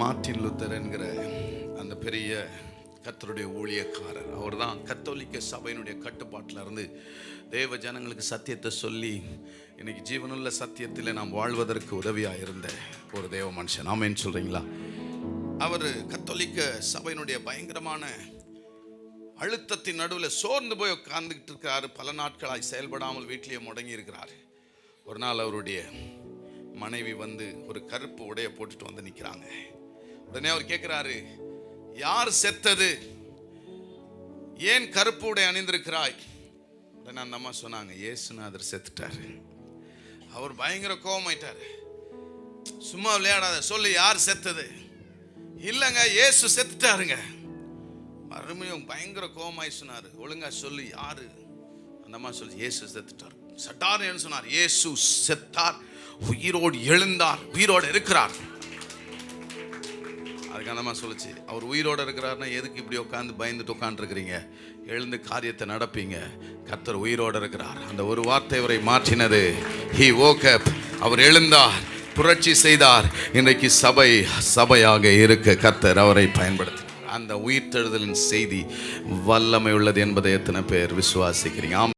Martin Luther என்கிற அந்த பெரிய கத்தருடைய ஊழியக்காரர். அவர்தான் கத்தோலிக்க சபையினுடைய கட்டுப்பாட்டில் இருந்து தேவ ஜனங்களுக்கு சத்தியத்தை சொல்லி இன்னைக்கு ஜீவனுள்ள சத்தியத்தில் நாம் வாழ்வதற்கு உதவியாக இருந்த ஒரு தேவ மனுஷன். ஆமேன்னு சொல்கிறீங்களா அவர் கத்தோலிக்க சபையினுடைய பயங்கரமான அழுத்தத்தின் நடுவில் சோர்ந்து போய் உட்கார்ந்துக்கிட்டு இருக்கிறாரு. பல நாட்களாய் செயல்படாமல் வீட்டிலேயே முடங்கி இருக்கிறார். ஒரு நாள் அவருடைய மனைவி வந்து ஒரு கருப்பு உடைய போட்டுட்டு வந்து நிற்கிறாங்க உடனே அவர் கேட்குறாரு யார் செத்தது? ஏன் கருப்பு உடை அணிந்திருக்கிறாய்? உடனே அந்த அம்மா சொன்னாங்க ஏசுநாதர் செத்துட்டாரு. அவர் பயங்கர கோவமாயிட்டாரு. சும்மா விளையாடாத சொல்லு யார் செத்தது? இல்லைங்க ஏசு செத்துட்டாருங்க. மறுபடியும் பயங்கர கோமாய் சொன்னார் ஒழுங்கா சொல்லு யாரு? அந்த அம்மா சொல்லி ஏசு செத்துட்டார். சட்டார் என்ன சொன்னார்? ஏசு செத்தார் உயிரோடு எழுந்தார் உயிரோடு இருக்கிறார். அதுக்கு அந்த அவர் உயிரோடு இருக்கிறாருன்னா எதுக்கு இப்படி உட்காந்து பயந்துட்டு உட்காந்துருக்கிறீங்க எழுந்து காரியத்தை நடப்பீங்க. கத்தர் உயிரோடு இருக்கிறார். அந்த ஒரு வார்த்தை அவரை மாற்றினது. ஹி ஓகப் அவர் எழுந்தார். புரட்சி செய்தார். இன்றைக்கு சபை சபையாக இருக்க. கத்தர் அவரை பயன்படுத்தி அந்த உயிர்த்தெழுதலின் செய்தி வல்லமை உள்ளது என்பதை எத்தனை பேர் விசுவாசிக்கிறீங்க? ஆம்.